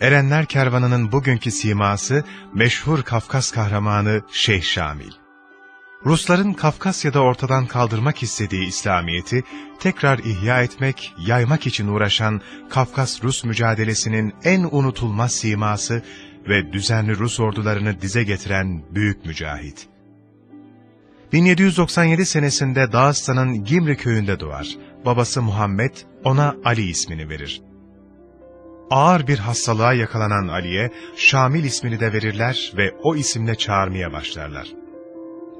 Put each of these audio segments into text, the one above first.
Erenler Kervanı'nın bugünkü siması meşhur Kafkas kahramanı Şeyh Şamil. Rusların Kafkasya'da ortadan kaldırmak istediği İslamiyet'i tekrar ihya etmek, yaymak için uğraşan Kafkas-Rus mücadelesinin en unutulmaz siması ve düzenli Rus ordularını dize getiren büyük mücahit. 1797 senesinde Dağıstan'ın Gimri köyünde doğar. Babası Muhammed ona Ali ismini verir. Ağır bir hastalığa yakalanan Ali'ye Şamil ismini de verirler ve o isimle çağırmaya başlarlar.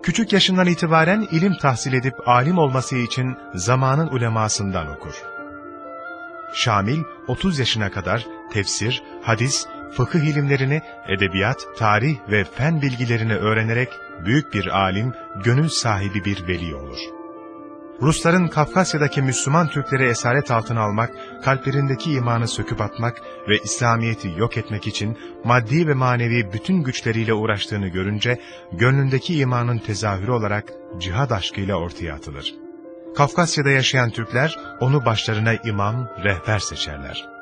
Küçük yaşından itibaren ilim tahsil edip alim olması için zamanın ulemasından okur. Şamil 30 yaşına kadar tefsir, hadis, fıkıh ilimlerini, edebiyat, tarih ve fen bilgilerini öğrenerek büyük bir alim, gönül sahibi bir veli olur. Rusların Kafkasya'daki Müslüman Türkleri esaret altına almak, kalplerindeki imanı söküp atmak ve İslamiyet'i yok etmek için maddi ve manevi bütün güçleriyle uğraştığını görünce, gönlündeki imanın tezahürü olarak cihad aşkıyla ortaya atılır. Kafkasya'da yaşayan Türkler onu başlarına imam, rehber seçerler.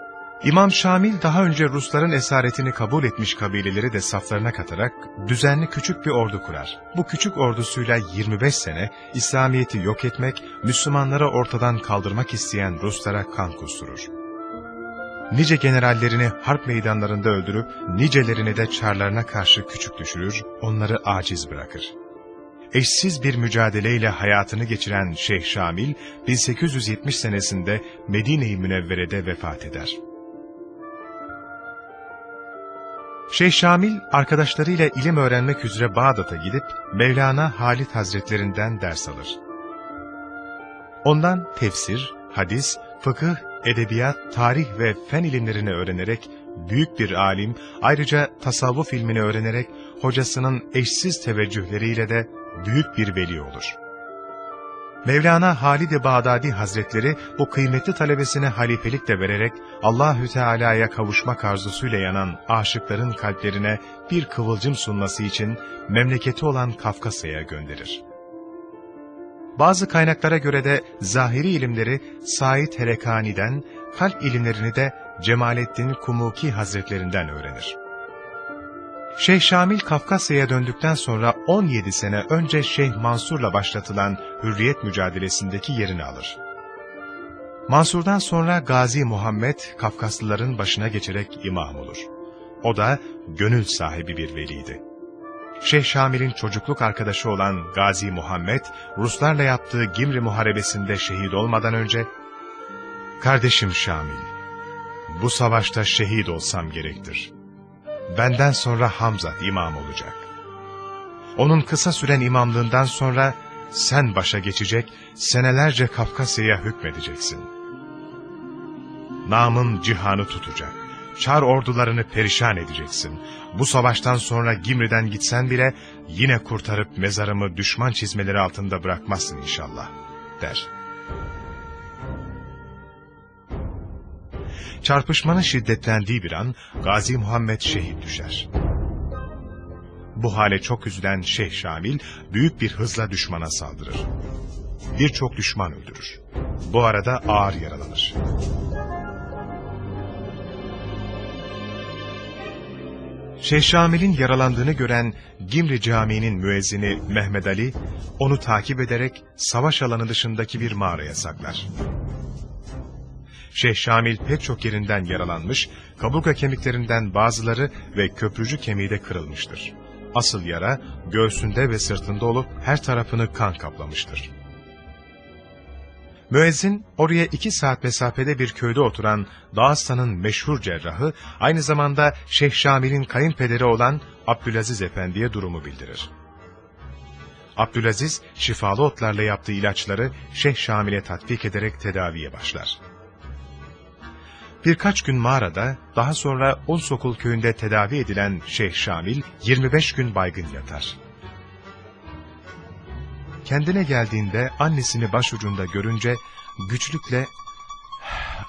İmam Şamil daha önce Rusların esaretini kabul etmiş kabileleri de saflarına katarak düzenli küçük bir ordu kurar. Bu küçük ordusuyla 25 sene İslamiyet'i yok etmek, Müslümanları ortadan kaldırmak isteyen Ruslara kan kusturur. Nice generallerini harp meydanlarında öldürüp nicelerini de çarlarına karşı küçük düşürür, onları aciz bırakır. Eşsiz bir mücadeleyle hayatını geçiren Şeyh Şamil, 1870 senesinde Medine-i Münevvere'de vefat eder. Şeyh Şamil arkadaşlarıyla ilim öğrenmek üzere Bağdat'a gidip Mevlana Halit Hazretlerinden ders alır. Ondan tefsir, hadis, fıkıh, edebiyat, tarih ve fen ilimlerini öğrenerek büyük bir alim, ayrıca tasavvuf ilmini öğrenerek hocasının eşsiz teveccühleriyle de büyük bir veli olur. Mevlana Halid-i Bağdadi Hazretleri bu kıymetli talebesine halifelik de vererek Allahü Teala'ya kavuşmak arzusuyla yanan aşıkların kalplerine bir kıvılcım sunması için memleketi olan Kafkasya'ya gönderir. Bazı kaynaklara göre de zahiri ilimleri Said Helekani'den, kalp ilimlerini de Cemalettin Kumuki Hazretlerinden öğrenir. Şeyh Şamil Kafkasya'ya döndükten sonra 17 sene önce Şeyh Mansur'la başlatılan hürriyet mücadelesindeki yerini alır. Mansur'dan sonra Gazi Muhammed Kafkaslıların başına geçerek imam olur. O da gönül sahibi bir veliydi. Şeyh Şamil'in çocukluk arkadaşı olan Gazi Muhammed, Ruslarla yaptığı Gimri Muharebesi'nde şehit olmadan önce, ''Kardeşim Şamil, bu savaşta şehit olsam gerektir.'' Benden sonra Hamza imam olacak. Onun kısa süren imamlığından sonra sen başa geçecek, senelerce Kafkasya'ya hükmedeceksin. Namın cihanı tutacak. Çar ordularını perişan edeceksin. Bu savaştan sonra Gimri'den gitsen bile yine kurtarıp mezarımı düşman çizmeleri altında bırakmazsın inşallah, der. Çarpışmanın şiddetlendiği bir an Gazi Muhammed şehit düşer. Bu hale çok üzülen Şeyh Şamil büyük bir hızla düşmana saldırır. Birçok düşman öldürür. Bu arada ağır yaralanır. Şeyh Şamil'in yaralandığını gören Gimri Camii'nin müezzini Mehmet Ali, onu takip ederek savaş alanı dışındaki bir mağaraya saklar. Şeyh Şamil pek çok yerinden yaralanmış, kaburga kemiklerinden bazıları ve köprücü kemiği de kırılmıştır. Asıl yara göğsünde ve sırtında olup her tarafını kan kaplamıştır. Müezzin oraya iki saat mesafede bir köyde oturan Dağıstan'ın meşhur cerrahı, aynı zamanda Şeyh Şamil'in kayınpederi olan Abdülaziz Efendi'ye durumu bildirir. Abdülaziz, şifalı otlarla yaptığı ilaçları Şeyh Şamil'e tatbik ederek tedaviye başlar. Birkaç gün mağarada, daha sonra Unsokul köyünde tedavi edilen Şeyh Şamil, 25 gün baygın yatar. Kendine geldiğinde annesini başucunda görünce güçlükle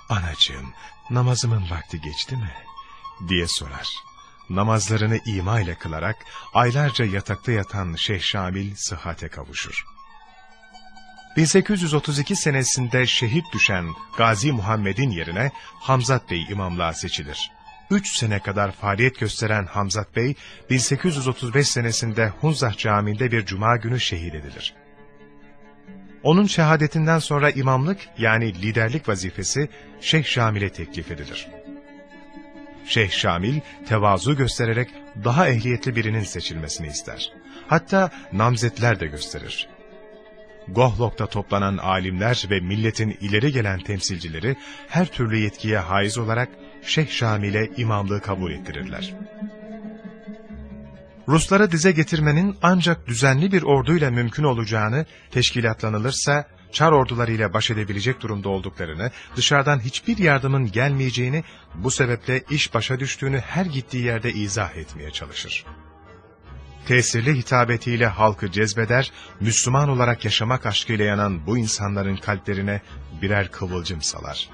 ''Anacığım, namazımın vakti geçti mi?'' diye sorar. Namazlarını ima ile kılarak aylarca yatakta yatan Şeyh Şamil sıhhate kavuşur. 1832 senesinde şehit düşen Gazi Muhammed'in yerine Hamzat Bey imamlığa seçilir. 3 sene kadar faaliyet gösteren Hamzat Bey, 1835 senesinde Hunzah Camii'nde bir cuma günü şehit edilir. Onun şehadetinden sonra imamlık yani liderlik vazifesi Şeyh Şamil'e teklif edilir. Şeyh Şamil tevazu göstererek daha ehliyetli birinin seçilmesini ister. Hatta namzetler de gösterir. Gohlok'ta toplanan alimler ve milletin ileri gelen temsilcileri her türlü yetkiye haiz olarak Şeyh Şamil'e imamlığı kabul ettirirler. Rusları dize getirmenin ancak düzenli bir orduyla mümkün olacağını, teşkilatlanılırsa Çar ordularıyla baş edebilecek durumda olduklarını, dışarıdan hiçbir yardımın gelmeyeceğini, bu sebeple iş başa düştüğünü her gittiği yerde izah etmeye çalışır. Tesirli hitabetiyle halkı cezbeder, Müslüman olarak yaşamak aşkıyla yanan bu insanların kalplerine birer kıvılcım salar.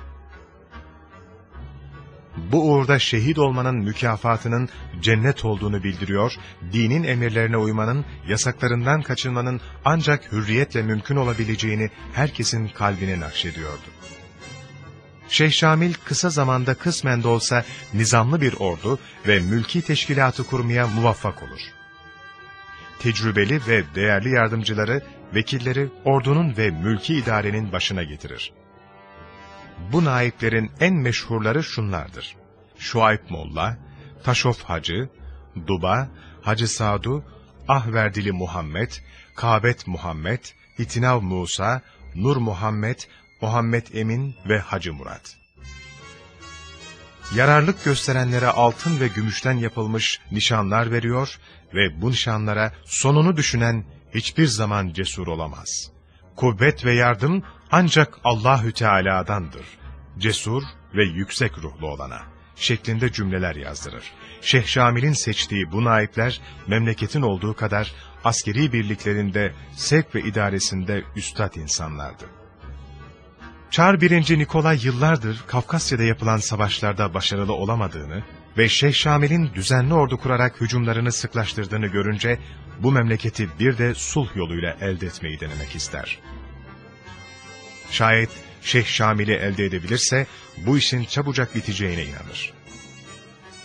Bu uğurda şehit olmanın mükafatının cennet olduğunu bildiriyor, dinin emirlerine uymanın, yasaklarından kaçınmanın ancak hürriyetle mümkün olabileceğini herkesin kalbine nakşediyordu. Şeyh Şamil kısa zamanda kısmen de olsa nizamlı bir ordu ve mülki teşkilatı kurmaya muvaffak olur. Tecrübeli ve değerli yardımcıları, vekilleri ordunun ve mülki idarenin başına getirir. Bu naiplerin en meşhurları şunlardır. Şuayb Molla, Taşof Hacı, Duba, Hacı Sadu, Ahverdili Muhammed, Kabet Muhammed, İtinav Musa, Nur Muhammed, Muhammed Emin ve Hacı Murat. Yararlık gösterenlere altın ve gümüşten yapılmış nişanlar veriyor ve bu nişanlara sonunu düşünen hiçbir zaman cesur olamaz. Kuvvet ve yardım ancak Allahü Teala'dandır. Cesur ve yüksek ruhlu olana şeklinde cümleler yazdırır. Şeyh Şamil'in seçtiği bu naipler memleketin olduğu kadar askeri birliklerinde sevk ve idaresinde üstad insanlardı. Çar 1. Nikolay yıllardır Kafkasya'da yapılan savaşlarda başarılı olamadığını ve Şeyh Şamil'in düzenli ordu kurarak hücumlarını sıklaştırdığını görünce bu memleketi bir de sulh yoluyla elde etmeyi denemek ister. Şayet Şeyh Şamil'i elde edebilirse bu işin çabucak biteceğine inanır.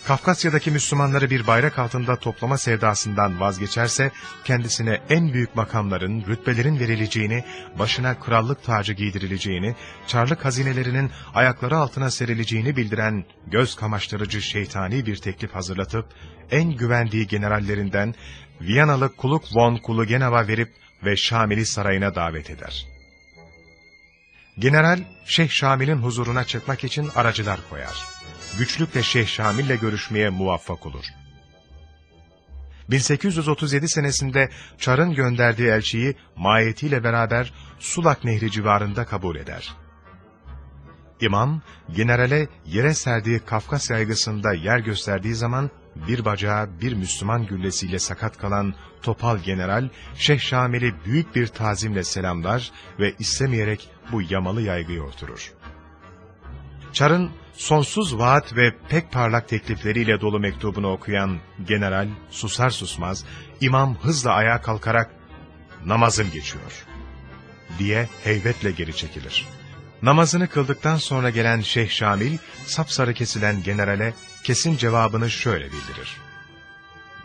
Kafkasya'daki Müslümanları bir bayrak altında toplama sevdasından vazgeçerse, kendisine en büyük makamların, rütbelerin verileceğini, başına krallık tacı giydirileceğini, çarlık hazinelerinin ayakları altına serileceğini bildiren göz kamaştırıcı şeytani bir teklif hazırlatıp, en güvendiği generallerinden Viyanalı Kuluk von Kulugenova verip ve Şamil'i sarayına davet eder. General, Şeyh Şamil'in huzuruna çıkmak için aracılar koyar güçlükle Şeyh Şamil'le görüşmeye muvaffak olur. 1837 senesinde Çar'ın gönderdiği elçiyi mahiyetiyle beraber Sulak Nehri civarında kabul eder. İmam, generale yere serdiği Kafkas yaygısında yer gösterdiği zaman bir bacağı bir Müslüman güllesiyle sakat kalan topal general, Şeyh Şamil'i büyük bir tazimle selamlar ve istemeyerek bu yamalı yaygıya oturur. Çar'ın sonsuz vaat ve pek parlak teklifleriyle dolu mektubunu okuyan general susar susmaz, imam hızla ayağa kalkarak namazım geçiyor diye heybetle geri çekilir. Namazını kıldıktan sonra gelen Şeyh Şamil, sapsarı kesilen generale kesin cevabını şöyle bildirir.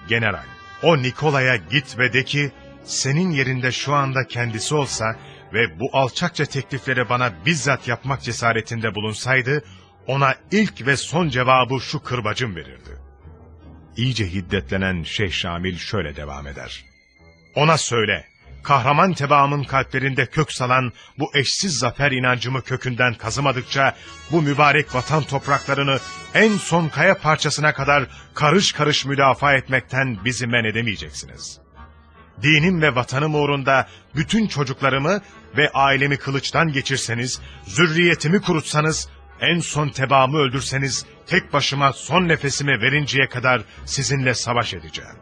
General, o Nikola'ya git ve de ki, senin yerinde şu anda kendisi olsa ve bu alçakça teklifleri bana bizzat yapmak cesaretinde bulunsaydı, ona ilk ve son cevabı şu kırbacım verirdi. İyice hiddetlenen Şeyh Şamil şöyle devam eder. Ona söyle, kahraman tebaamın kalplerinde kök salan bu eşsiz zafer inancımı kökünden kazımadıkça bu mübarek vatan topraklarını en son kaya parçasına kadar karış karış müdafaa etmekten bizi men edemeyeceksiniz. Dinim ve vatanım uğrunda bütün çocuklarımı ve ailemi kılıçtan geçirseniz, zürriyetimi kurutsanız en son tebaamı öldürseniz tek başıma son nefesime verinceye kadar sizinle savaş edeceğim.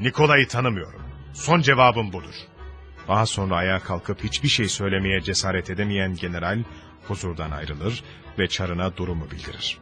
Nikola'yı tanımıyorum. Son cevabım budur. Daha sonra ayağa kalkıp hiçbir şey söylemeye cesaret edemeyen general huzurdan ayrılır ve çarına durumu bildirir.